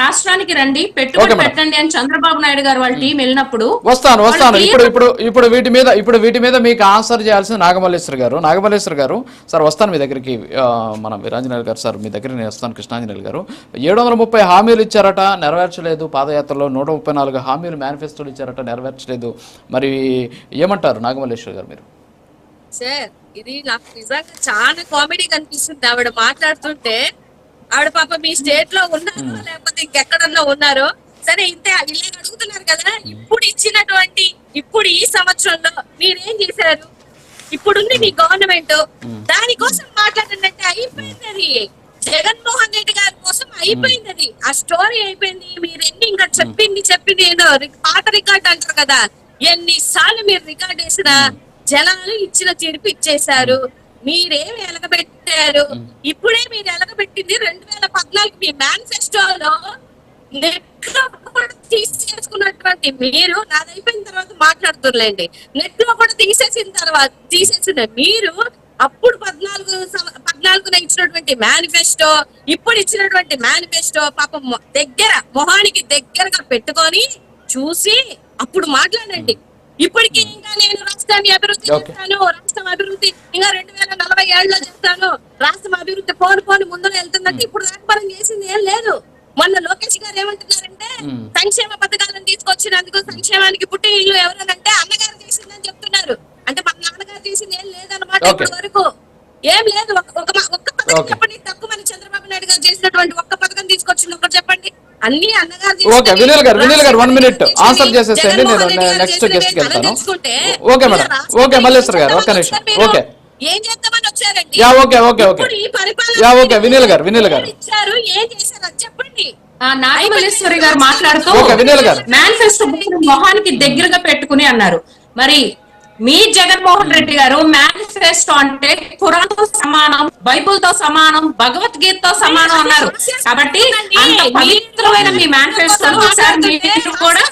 రాష్ట్రానికి రండి పెట్టుబడి. పెట్టండి అని చంద్రబాబు నాయుడు గారు వాళ్ళ టీం వెళ్ళినప్పుడు వస్తాను వస్తాను. ఇప్పుడు ఇప్పుడు ఇప్పుడు వీటి మీద ఇప్పుడు వీటి మీద మీకు ఆన్సర్ చేయాల్సిన నాగమల్లేశ్వర్ గారు. నాగమల్లేశ్వర్ గారు సార్ వస్తాను మీ దగ్గరికి మన వీరాంజనేయులు గారు సార్ మీ దగ్గరికి నేను వస్తాను కృష్ణాంజనేయులు గారు. ఏడు వందల ముప్పై హామీలు ఇచ్చారట నెరవేర్చలేదు. పాదయాత్రలో నూట ముప్పై నాలుగు హామీలు మేనిఫెస్టోలు ఇచ్చారట నెరవేర్చలేదు. మరి ఏమంటారు నాగమల్లేశ్వర్ గారు మీరు? సార్ ఇది నాకు నిజంగా చాలా కామెడీ కనిపిస్తుంది. ఆవిడ మాట్లాడుతుంటే ఆవిడ పాప మీ స్టేట్లో ఉన్నారో లేకపోతే ఇంకెక్కడన్నా ఉన్నారో సరే ఇంతే ఇల్లే అడుగుతున్నారు కదా ఇప్పుడు ఇచ్చినటువంటి ఇప్పుడు ఈ సంవత్సరంలో మీరేం చేశారు? ఇప్పుడుంది మీ గవర్నమెంట్ దానికోసం మాట్లాడండి అంటే అయిపోయింది అది జగన్మోహన్ రెడ్డి గారి కోసం అయిపోయింది అది ఆ స్టోరీ అయిపోయింది. మీరు ఎన్ని ఇంకా చెప్పింది చెప్పింది ఏదో పాత రికార్డ్ అంటారు కదా. ఎన్నిసార్లు మీరు రికార్డ్ వేసినా జనాలు ఇచ్చిన తీర్పు ఇచ్చేశారు. మీరేమి ఎలగబెట్టారు? ఇప్పుడే మీరు ఎలగబెట్టింది రెండు వేల పద్నాలుగు మీ మేనిఫెస్టోలో నెట్లో కూడా తీసేసుకున్నటువంటి మీరు నాది అయిపోయిన తర్వాత మాట్లాడుతుర్లేండి నెట్లో కూడా తీసేసిన తర్వాత తీసేసిన మీరు అప్పుడు పద్నాలుగు పద్నాలుగున ఇచ్చినటువంటి మేనిఫెస్టో ఇప్పుడు ఇచ్చినటువంటి మేనిఫెస్టో పాపం దగ్గర మొహానికి దగ్గరగా పెట్టుకొని చూసి అప్పుడు మాట్లాడండి. ఇప్పటికీ ఇంకా నేను రాష్ట్రాన్ని అభివృద్ధి. చేస్తాను రాష్ట్రం అభివృద్ధి ఇంకా రెండు వేల నలభై ఏళ్ళలో చేస్తాను రాష్ట్రం అభివృద్ధి పోను పోను ముందుకు వెళ్తుందంటే ఇప్పుడు మనం చేసింది ఏం లేదు మొన్న లోకేష్ గారు ఏమంటున్నారంటే. సంక్షేమ పథకాలను తీసుకొచ్చినందుకు సంక్షేమానికి పుట్టి ఇల్లు ఎవరనంటే అన్నగారు చేసిందని చెప్తున్నారు అంటే మన నాన్నగారు చేసింది ఏం లేదన్నమాట. ఇప్పటి వరకు ఏం లేదు ఒక ఒక మ- ఒక్క పథకం. చెప్పండి తక్కువ మంది చంద్రబాబు నాయుడు గారు చేసినటువంటి ఒక్క పథకం తీసుకొచ్చింది ఒకటి చెప్పండి అన్ని అన్నగారు ఓకే గారు గారు వన్ మినిట్ ఆన్సర్ చేసేసేయండి నేను నెక్స్ట్ గెస్ట్కి వెళ్తాను. Okay madam. Okay Malleshwar garu ఒక్క నిమిషం. ఓకే. ఏం చేద్దామని వచ్చారండి? Yeah okay okay okay. ఇప్పుడు ఈ పరిపాలన యా ఓకే వినీల్ గారు వినీల్ గారు. ఏం ఇచ్చారు? ఏం చేశారు? అది చెప్పండి. ఆ నాగమల్లేశ్వరి గారు మాట్లాడుతూ ఓకే, వినీల్ గారు. మేనిఫెస్టో బుక్ మొహానికి దగ్గరగా పెట్టుకుని అన్నారు. మరి మీ జగన్మోహన్ రెడ్డి గారు మేనిఫెస్టో అంటే ఖురాన్తో సమానం బైబుల్తో సమానం భగవద్గీతతో సమానం అన్నారు. కాబట్టి అంత పవిత్రమైన మీ మేనిఫెస్టోను ఒకసారి కూడా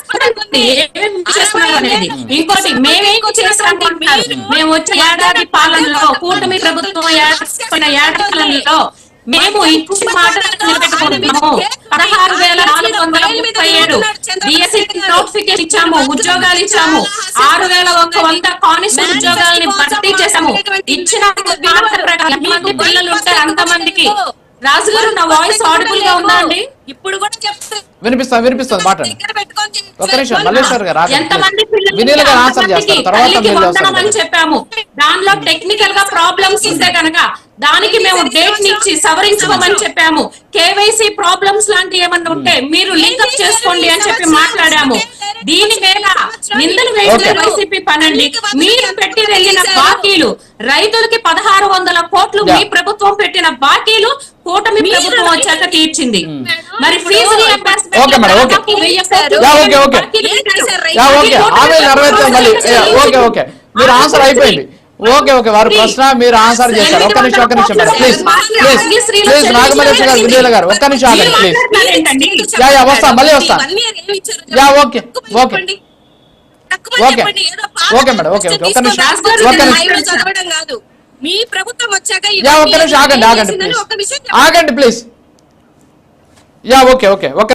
చేస్తున్నారు అనేది. ఇంకోటి మేమేం చేసామంటున్నారు మేము వచ్చే ఏడాది పాలనలో కూటమి ప్రభుత్వం ఏర్పడిన ఏడాదిలో మేము ఇచ్చిన మాట నిలబెట్టుకుంటున్నాము పదహారు వేల నాలుగు వందల ముప్పై ఏడు డిఎస్సి నోటిఫికేషన్ ఇచ్చాము ఉద్యోగాలు ఇచ్చాము. ఆరు వేల ఒక్క వంద కానిస్టేబుల్ ఉద్యోగాలని భర్తీ చేశాము. ఇచ్చిన మాట పిల్లలు ఉంటే అంతమందికి రాజుగారు నా వాయిస్ ఆడిబుల్గా ఉందా అండి ఇప్పుడు కూడా చెప్తారు వినిపిస్తాను వినిపిస్తుంది మాట్లాడండి. పెట్టుకొని ఒక్క నిమిషం మల్లేశ్వర్ గారు ఎంతమంది. పిల్లలు ఆన్సర్ చేస్తారు తర్వాత చెప్పాము. దానిలో టెక్నికల్గా ప్రాబ్లమ్స్ ఉంటే కనుక దానికి మేము డేట్ నిచ్చి సవరించుకోమని చెప్పాము. కేవైసీ ప్రాబ్లమ్స్ లాంటి ఏమన్నా ఉంటే మీరు లింకప్ చేసుకోండి అని చెప్పి మాట్లాడాము. దీని మీద నిందలు వేసే Okay. వైసీపీ పనండి. మీరు పెట్టి వెళ్ళిన బాకీలు రైతులకి పదహారు వందల కోట్లు మీ. ప్రభుత్వం పెట్టిన బాకీలు కూటమి ప్రభుత్వం వచ్చాక తీర్చింది. మరి ఫీజు మీరు ఆన్సర్ అయిపోయింది. ఓకే ఓకే వారి ప్రశ్న మీరు ఆన్సర్ చేశారు. ఒక్క నిమిషం ఒక్క నిమిషం ప్లీజ్ ప్లీజ్ ప్లీజ్ నాగమల్లేశ్వర గారు విజయల గారు ఒక్క నిమిషం ఆగండి ప్లీజ్ యా, యా, వస్తా, మళ్ళీ వస్తా. Yeah, okay, okay. Okay. Okay, madam, okay, okay. ఒక్క నిమిషం, ఒక్క నిమిషం. మీ ప్రభుత్వం వచ్చాక యా ఒక్క నిమిషం ఆగండి ఆగండి ప్లీజ్ ఆగండి please yeah okay okay okay